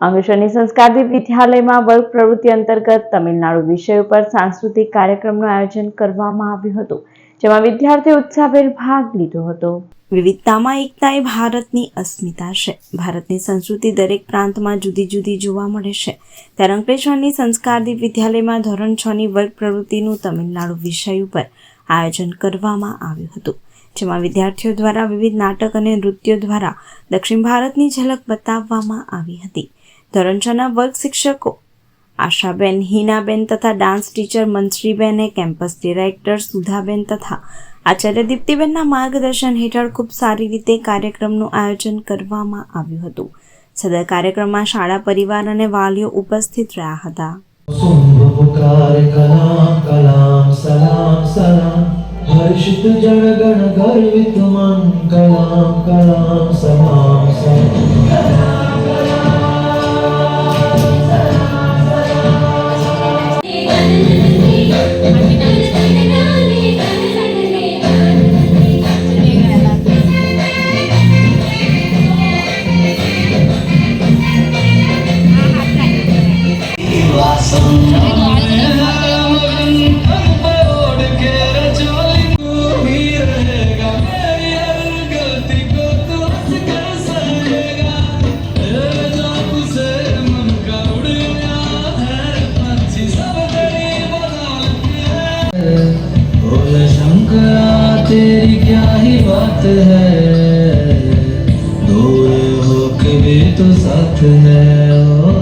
અંકલેશ્વરની સંસ્કારી વિદ્યાલયમાં વર્ગ પ્રવૃત્તિ અંતર્ગત તમિલનાડુ વિષય ઉપર સાંસ્કૃતિક કાર્યક્રમનું આયોજન કરવામાં આવ્યું હતું, જેમાં વિદ્યાર્થીઓ ઉત્સાહભેર ભાગ લીધો હતો. વિવિધતામાં એકતા એ ભારતની અસ્મિતા છે. ભારતની સંસ્કૃતિ દરેક પ્રાંતમાં જુદી જુદી જોવા મળે છે. ત્યારે અંકલેશ્વરની સંસ્કારદીપ વિદ્યાલયમાં ધોરણ છ ની વર્ગ પ્રવૃત્તિનું તમિલનાડુ વિષય ઉપર આયોજન કરવામાં આવ્યું હતું, જેમાં વિદ્યાર્થીઓ દ્વારા વિવિધ નાટક અને નૃત્યો દ્વારા દક્ષિણ ભારતની ઝલક બતાવવામાં આવી હતી. ધોરણ છના વર્ગ શિક્ષકો આશાબેન, હિનાબેન તથા ડાન્સ ટીચર મનશ્રીબેને કેમ્પસ ડિરેક્ટર સુધાબેન તથા આચાર્ય દીપ્તિબેનના માર્ગદર્શન હેઠળ ખૂબ સારી રીતે કાર્યક્રમનું આયોજન કરવામાં આવ્યું હતું. સદર કાર્યક્રમમાં શાળા પરિવાર અને વાલીઓ ઉપસ્થિત રહ્યા હતા. हर्षित जन गण गर्वित मन कलाम कलाम सलाम सलाम बोल शंकरा तेरी क्या ही बात है दूर हो के भी तो साथ है ओ